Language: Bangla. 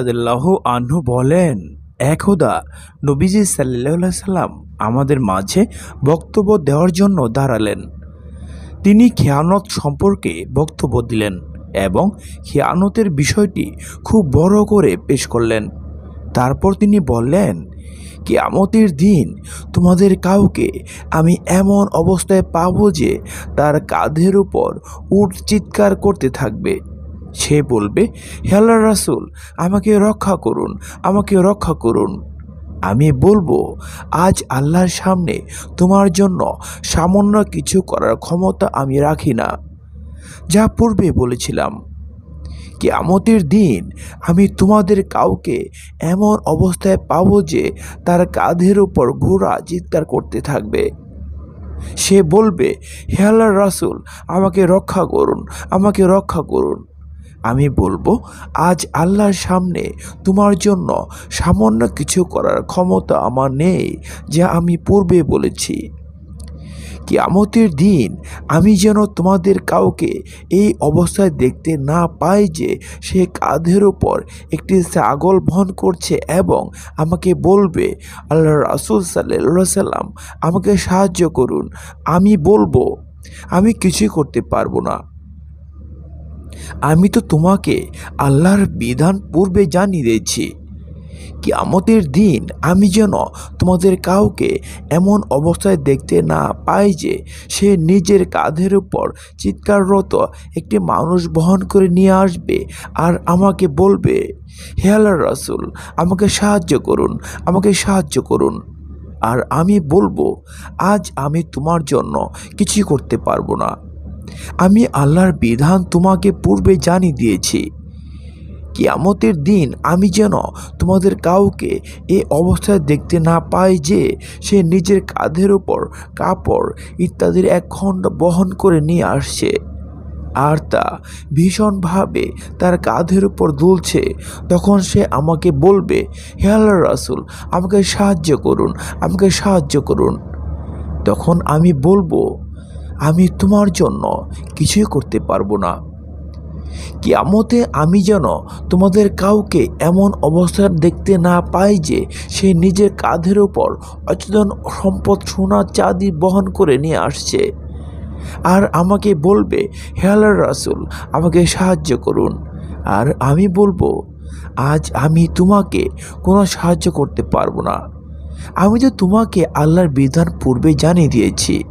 রাদিল্লাহ আনহু বলেন এক একদা নবীজি সাল্লাহ সাল্লাম আমাদের মাঝে বক্তব্য দেওয়ার জন্য দাঁড়ালেন। তিনি খেয়ানত সম্পর্কে বক্তব্য দিলেন এবং খেয়ানতের বিষয়টি খুব বড় করে পেশ করলেন। তারপর তিনি বললেন, কিয়ামতের দিন তোমাদের কাউকে আমি এমন অবস্থায় পাবো যে তার কাঁধের উপর উট চিৎকার করতে থাকবে। সে বলবে হেলা রাসুল, আমাকে রক্ষা করুন, আমাকে রক্ষা করুন। আমি বলব, আজ আল্লাহর সামনে তোমার জন্য সামান্য কিছু করার ক্ষমতা আমি রাখি না। যা পূর্বে বলেছিলাম, কিয়ামতের দিন আমি তোমাদের কাউকে এমন অবস্থায় পাবো যে তার কাঁধের উপর ঘোড়া চিৎকার করতে থাকবে। সে বলবে, হে আল্লাহর রাসুল, আমাকে রক্ষা করুন, আমাকে রক্ষা করুন। আমি বলব, আজ আল্লাহর সামনে তোমার জন্য সামান্য কিছু করার ক্ষমতা আমার নেই, যা আমি পূর্বে বলেছি। কিয়ামতের দিন আমি যেন তোমাদের কাউকে এই অবস্থায় দেখতে না পাই যে সে কাঁধের ওপর একটি ছাগল বহন করছে এবং আমাকে বলবে আল্লাহ রাসুল সাল্লাহ সাল্লাম আমাকে সাহায্য করুন। আমি বলব, আমি কিছুই করতে পারব না। আমি তো তোমাকে আল্লাহর বিধান পূর্বে জানিয়ে দিয়েছি। কিয়ামতের দিন আমি যেন তোমাদের কাউকে এমন অবস্থায় দেখতে না পাই যে সে নিজের কাঁধের উপর চিৎকাররত একটি মানুষ বহন করে নিয়ে আসবে আর আমাকে বলবে, হে আল্লাহ রাসুল, আমাকে সাহায্য করুন, আমাকে সাহায্য করুন। আর আমি বলব, আজ আমি তোমার জন্য কিছুই করতে পারব না। আমি আল্লাহর বিধান তোমাকে পূর্বে জানিয়ে দিয়েছি। কিয়ামতের দিন আমি যেন তোমাদের কাউকে এই অবস্থায় দেখতে না পাই যে সে নিজের কাঁধের ওপর কাপড় ইত্যাদির এক খণ্ড বহন করে নিয়ে আসছে। আর তা ভীষণভাবে তার কাঁধের উপর দুলছে। তখন সে আমাকে বলবে, হে আল্লাহ রাসুল, আমাকে সাহায্য করুন, আমাকে সাহায্য করুন। তখন আমি বলব আমি তোমার জন্য কিছুই করতে পারব না। কিয়ামতে আমি যেন তোমাদের কাউকে এমন অবস্থা দেখতে না পাই যে সে নিজের কাঁধের ওপর অচেতন সম্পদ সোনা চাঁদি বহন করে নিয়ে আসছে। আর আমাকে বলবে, হে আল্লাহর রাসুল, আমাকে সাহায্য করুন। আর আমি বলব, আজ আমি তোমাকে কোনো সাহায্য করতে পারব না। আমি তো তোমাকে আল্লাহর বিধান পূর্বে জানিয়ে দিয়েছি।